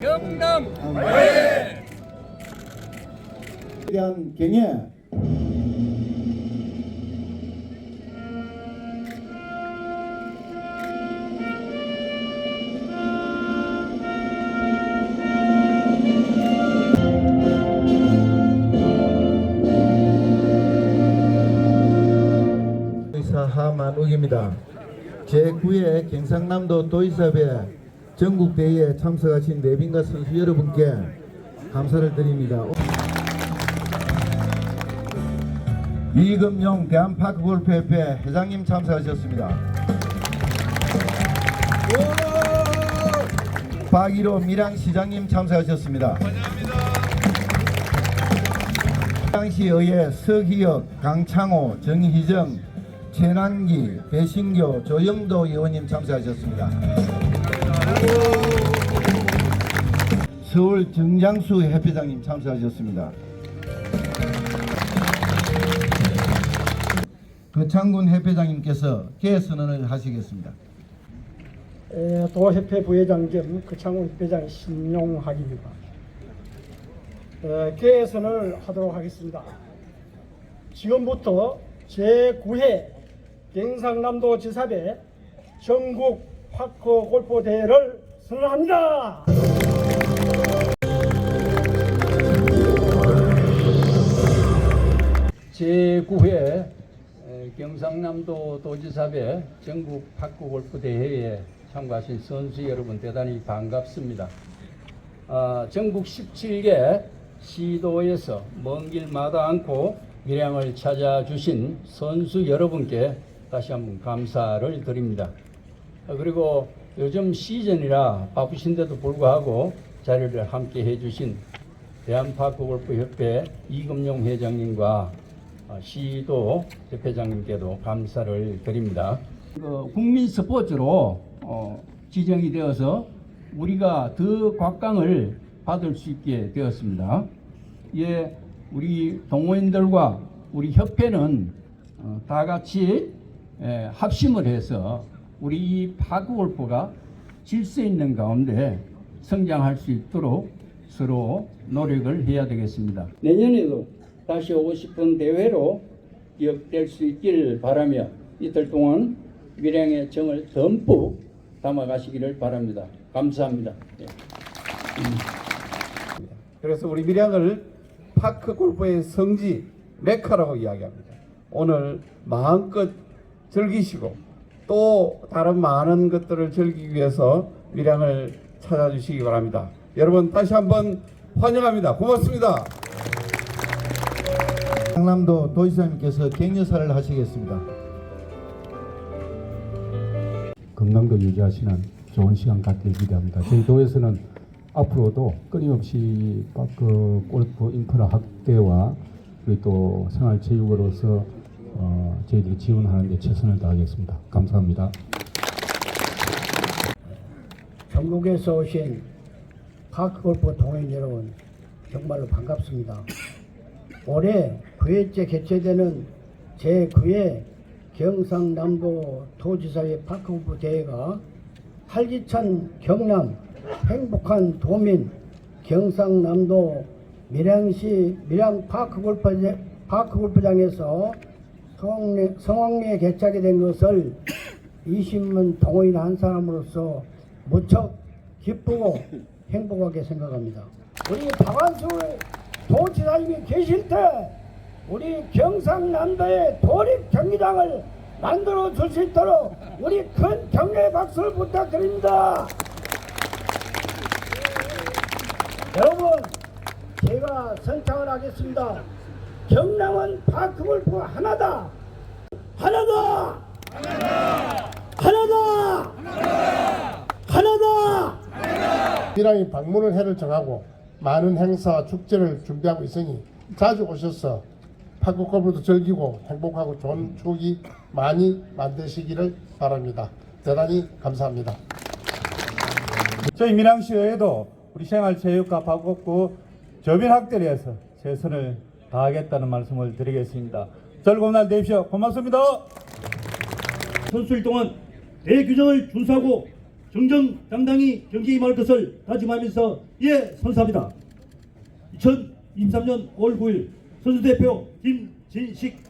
경남! 에 대한 경애. 의사 하만욱입니다. 제9회 경상남도 도의사회 전국 대회에 참석하신 내빈과 선수 여러분께 감사를 드립니다. 이금용 대한파크골프협회 회장님 참석하셨습니다. 박일호 밀양시장님 참석하셨습니다. 밀양시의회 서기혁, 강창호, 정희정, 최난기, 배신교, 조영도 의원님 참석하셨습니다. 서울 정장수 협회장님 참석하셨습니다. 거창군 협회장님께서 개선언을 하시겠습니다. 에, 도협회 부회장 겸 그창훈 협회장 신용학입니다. 에, 개선을 하도록 하겠습니다. 지금부터 제9회 경상남도 지사배 전국 파크 골프 대회를 선언합니다. 제9회 경상남도 도지사배 전국 탁구 골프 대회에 참가하신 선수 여러분 대단히 반갑습니다. 아, 전국 17개 시도에서 먼 길마다 않고 밀양을 찾아주신 선수 여러분께 다시 한번 감사를 드립니다. 아, 그리고 요즘 시즌이라 바쁘신데도 불구하고 자리를 함께 해주신 대한파크 골프협회 이금용 회장님과 어, 시도 대표장님께도 감사를 드립니다. 그 국민 스포츠로 어, 지정이 되어서 우리가 더 곽강을 받을 수 있게 되었습니다. 예, 우리 동호인들과 우리 협회는 어, 다 같이 예, 합심을 해서 우리 이 파크 골프가 질서 있는 가운데 성장할 수 있도록 서로 노력을 해야 되겠습니다. 내년에도 다시 오고 싶은 대회로 기억될 수 있기를 바라며 이틀 동안 밀양의 정을 듬뿍 담아가시기를 바랍니다. 감사합니다. 예. 그래서 우리 밀양을 파크 골프의 성지 메카라고 이야기합니다. 오늘 마음껏 즐기시고 또 다른 많은 것들을 즐기기 위해서 밀양을 찾아주시기 바랍니다. 여러분 다시 한번 환영합니다. 고맙습니다. 강남도 도지사님께서 격려사를 하시겠습니다. 건강도 유지하시는 좋은 시간 갖길 기대합니다. 저희 도에서는 앞으로도 끊임없이 그 골프 인프라 확대와 그리고 또 생활체육으로서 어, 저희들이 지원하는 데 최선을 다하겠습니다. 감사합니다. 전국에서 오신 파크 골프 동호인 여러분 정말로 반갑습니다. 올해 9회째 개최되는 제9회 경상남도 도지사회 파크 골프 대회가 활기찬 경남 행복한 도민 경상남도 밀양시 밀양 파크 골프 파크 골프장에서 성황리에, 성황리에 개최하게 된 것을 20만 동호인 한 사람으로서 무척 기쁘고 행복하게 생각합니다. 우리 박완수 도지사님이 계실 때 우리 경상남도의 도립 경기장을 만들어 줄 수 있도록 우리 큰 격려의 박수를 부탁드립니다. 여러분, 제가 선창을 하겠습니다. 경남은 파크골프 하나다. 하나다. 하나다. 하나다. 밀양이 방문을 해를 정하고 많은 행사와 축제를 준비하고 있으니 자주 오셔서 파크골프도 즐기고 행복하고 좋은 추억이 많이 만드시기를 바랍니다. 대단히 감사합니다. 저희 밀양시의회도 우리 생활체육과 파국구 저변 확대를 위해서 최선을 다하겠다는 말씀을 드리겠습니다. 즐거운 날 되십시오. 고맙습니다. 선수일 동안 대규정을 준수하고 정정당당히 경기에 임할 것을 다짐하면서 예 선사합니다. 2023년 5월 9일 선수대표 김진식